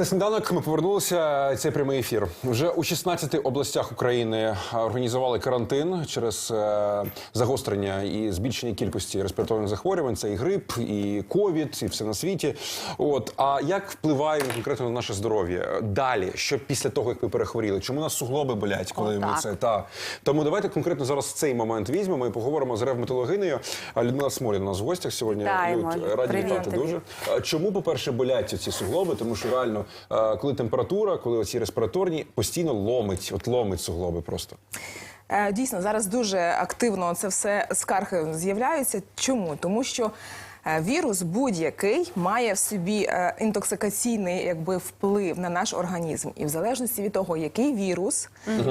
Це сніданок. Ми повернулися. Це прямий ефір. Вже у 16 областях України організували карантин через е, загострення і збільшення кількості респіраторних захворювань. Це і грип, і ковід, і все на світі. От а як впливає конкретно на наше здоров'я? Далі, що після того, як ми перехворіли? Чому нас суглоби болять, коли ми це та тому давайте конкретно зараз цей момент візьмемо і поговоримо з ревматологинею. Людмила Смоліна у нас в гостях сьогодні. Вітаємо. Люд, раді вітати дуже. Чому, по-перше, болять ці суглоби? Тому що реально, коли температура, коли оці респіраторні, постійно ломить, от ломить суглоби просто. Е, Дійсно, зараз дуже активно це все скарги з'являються. Чому? Тому що е, вірус будь-який має в собі е, інтоксикаційний якби вплив на наш організм, і в залежності від того, який вірус,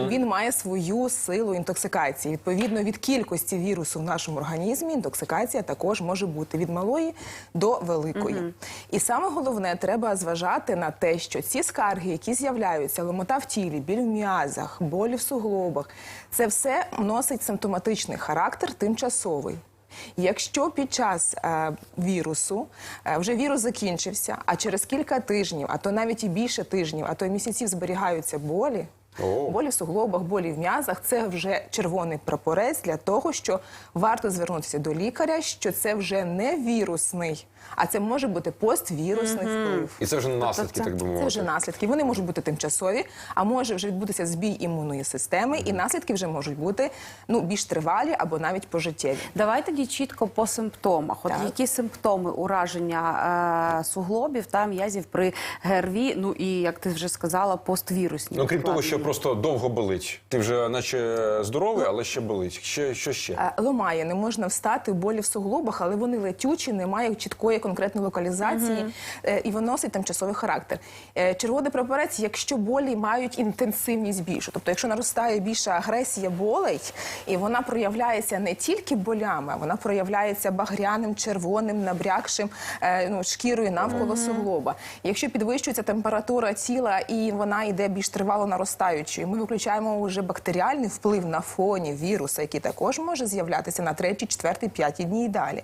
він має свою силу інтоксикації. Відповідно від кількості вірусу в нашому організмі, інтоксикація також може бути від малої до великої. І саме головне, треба зважати на те, що ці скарги, які з'являються, ломота в тілі, біль в м'язах, болі в суглобах, це все носить симптоматичний характер, тимчасовий. Якщо під час е, вірусу е, вже вірус закінчився, а через кілька тижнів, а то навіть і більше тижнів, а то й місяців зберігаються болі, О. болі в суглобах, болі в м'язах, це вже червоний прапорець для того, що варто звернутися до лікаря, що це вже не вірусний, а це може бути поствірусний вплив. І це вже наслідки, так би Це вже наслідки. Вони можуть бути тимчасові, а може вже відбутися збій імунної системи, і наслідки вже можуть бути ну більш тривалі або навіть пожиттєві. Давай тоді чітко по симптомах. От Так. які симптоми ураження е, суглобів та м'язів при ГРВІ, ну і як ти вже сказала, поствірусні. Ну, крім того, що? Просто довго болить. Ти вже наче здоровий, але ще болить. Ще, що ще? Е, Ломає, не можна встати, болі в суглобах, але вони летючі, не мають чіткої конкретної локалізації е, і виносить тимчасовий характер. Е, Червоний прапорець, якщо болі мають інтенсивність більшу, тобто, якщо наростає більша агресія болей, і вона проявляється не тільки болями, вона проявляється багряним, червоним, набрякшим ну, шкірою навколо суглоба. Якщо підвищується температура тіла і вона йде більш тривало наростаючою, ми виключаємо вже бактеріальний вплив на фоні віруса, який також може з'являтися на третій, четвертий, п'ятій дні і далі.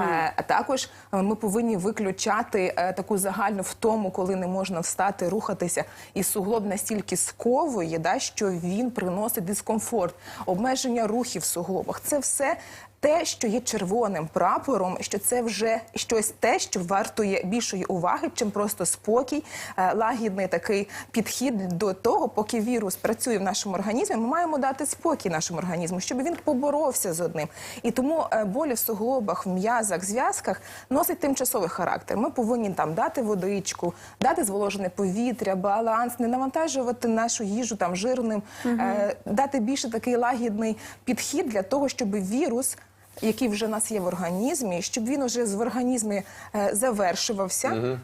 Е, А також е, ми повинні виключати е, таку загальну втому, коли не можна встати, рухатися, і суглоб настільки сковує, да, що він приносить дискомфорт, обмеження рухів в суглобах. Це все. Те, що є червоним прапором, що це вже щось те, що вартує більшої уваги, чим просто спокій, е, лагідний такий підхід до того, поки вірус працює в нашому організмі. Ми маємо дати спокій нашому організму, щоб він поборовся з одним. І тому е, болі в суглобах, в м'язах, зв'язках носить тимчасовий характер. Ми повинні там дати водичку, дати зволожене повітря, баланс, не навантажувати нашу їжу там жирним, е, дати більше такий лагідний підхід для того, щоб вірус який вже в нас є в організмі, щоб він уже в організмі е, завершувався.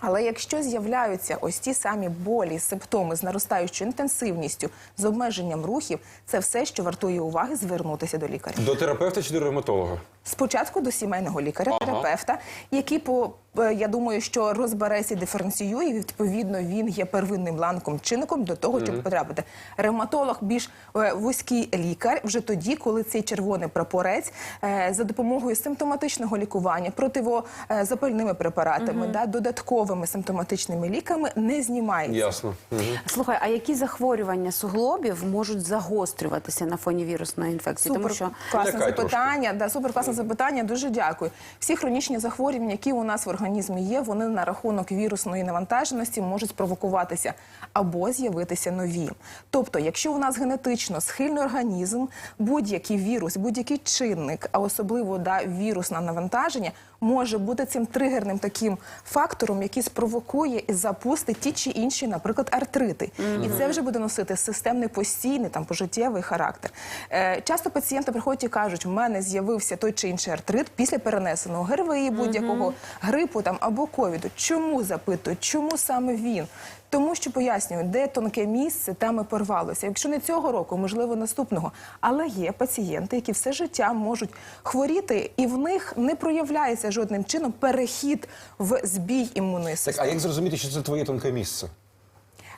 Але якщо з'являються ось ті самі болі, симптоми з наростаючою інтенсивністю, з обмеженням рухів, це все, що вартує уваги звернутися до лікаря. До терапевта чи до ревматолога? Спочатку до сімейного лікаря, Ага. терапевта, який по е, я думаю, що розбереться, і диференціює. і, Відповідно, він є первинним ланком чинником до того, щоб потрапити. Ревматолог більш е, вузький лікар вже тоді, коли цей червоний прапорець е, за допомогою симптоматичного лікування, противозапальними препаратами, да, додатковими симптоматичними ліками не знімається. Ясно. Мгм. Слухай, а які захворювання суглобів можуть загострюватися на фоні вірусної інфекції? Супер Тому що класне запитання. Да, супер класне запитання. Дуже дякую. Всі хронічні захворювання, які у нас в організмі є, вони на рахунок вірусної навантаженості можуть спровокуватися або з'явитися нові. Тобто, якщо у нас генетично схильний організм, будь-який вірус, будь-який чинник, а особливо да, вірусне навантаження, може бути цим тригерним таким фактором, який спровокує і запустить ті чи інші, наприклад, артрити. І це вже буде носити системний постійний там пожиттєвий характер. Е, часто пацієнти приходять і кажуть, у мене з'явився той чи інший артрит після перенесеного ГРВІ, будь-якого грипу там або ковіду. Чому запитують? Чому саме він? Тому що пояснюю, де тонке місце, там і порвалося. Якщо не цього року, можливо, наступного. Але є пацієнти, які все життя можуть хворіти, і в них не проявляється жодним чином перехід в збій імунної Так, а як зрозуміти, що це твоє тонке місце?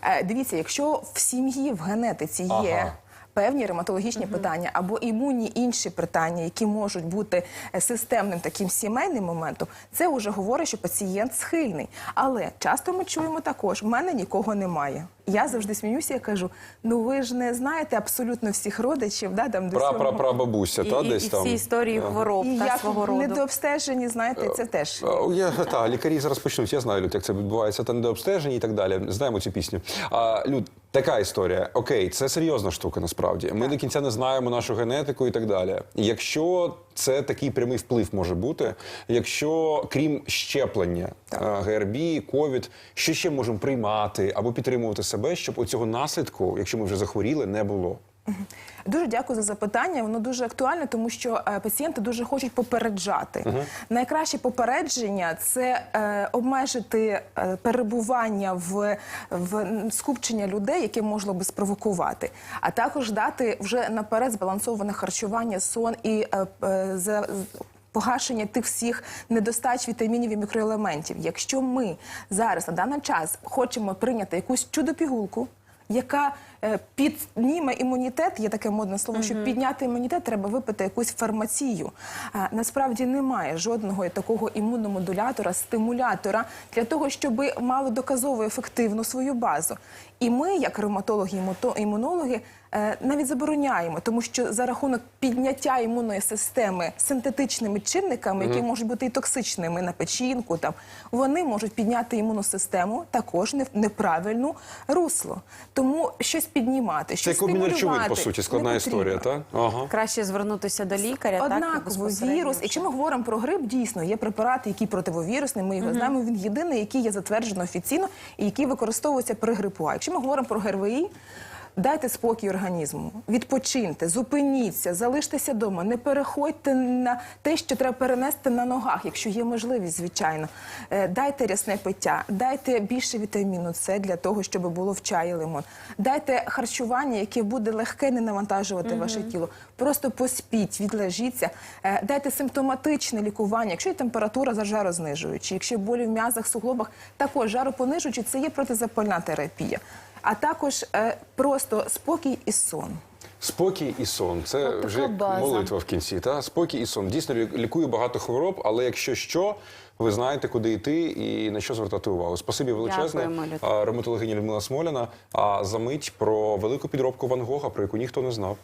Е, Дивіться, якщо в сім'ї в генетиці є. Ага. Певні ревматологічні питання або імунні інші питання, які можуть бути е, системним таким сімейним моментом, це вже говорить, що пацієнт схильний. Але часто ми чуємо також: в мене нікого немає. Я завжди сміюся і кажу: ну ви ж не знаєте абсолютно всіх родичів, да, там до Пра, сьомого- пра, прабабуся, та і, десь і там. всі історії хвороб і та як свого роду. недообстежені, знаєте, це теж. Е, Я, та, лікарі зараз почнуть. Я знаю, Люд, як це відбувається, та недообстеження і так далі. Знаємо цю пісню. А, Люд, така історія. Окей, це серйозна штука насправді. Ми до кінця не знаємо нашу генетику і так далі. Якщо це такий прямий вплив може бути, якщо крім щеплення, е, ГРБ, ковід, що ще можемо приймати або підтримувати себе, щоб оцього наслідку, якщо ми вже захворіли, не було. Дуже дякую за запитання. Воно дуже актуальне, тому що е, пацієнти дуже хочуть попереджати. Найкраще попередження це е, обмежити е, перебування в, в скупчення людей, яке можна би спровокувати, а також дати вже наперед збалансоване харчування, сон і е, е, за. Погашення тих всіх недостач вітамінів і мікроелементів. Якщо ми зараз на даний час хочемо прийняти якусь чудо-пігулку, яка е, підніме імунітет, є таке модне слово, щоб підняти імунітет, треба випити якусь фармацію. А, насправді немає жодного такого імуномодулятора, стимулятора для того, щоб мали доказово ефективну свою базу. І ми, як ревматологи, імунологи, навіть забороняємо, тому що за рахунок підняття імунної системи синтетичними чинниками, які можуть бути і токсичними на печінку, там вони можуть підняти імунну систему також не в неправильну русло. Тому щось піднімати, Це щось як обмін речовин, по суті, складна історія, так? Ага. Краще звернутися до лікаря. так, Однаково безпосередньо вірус. вже. Якщо ми говоримо про грип, дійсно є препарат, який противовірусний. Ми його знаємо. Він єдиний, який є затверджено офіційно і який використовується при грипу. А якщо ми говоримо про ГРВІ, дайте спокій організму, відпочиньте, зупиніться, залиштеся вдома, не переходьте на те, що треба перенести на ногах, якщо є можливість, звичайно. Е, Дайте рясне пиття, дайте більше вітаміну С для того, щоб було в чаї лимон. Дайте харчування, яке буде легке, не навантажувати ваше тіло. Просто поспіть, відлежіться. Е, Дайте симптоматичне лікування. Якщо є температура за жарознижуючи, якщо болі в м'язах, суглобах, також жаропонижуючи, це є протизапальна терапія. А також е, просто спокій і сон. Спокій і сон це От така вже як база. молитва в кінці. Та спокій і сон дійсно лі- лікує багато хвороб, але якщо що, ви знаєте, куди йти і на що звертати увагу. Спасибі величезне. Дякуємо, Люд. А, Ревматологиня Людмила Смоляна. А за мить про велику підробку Ван Гога, про яку ніхто не знав.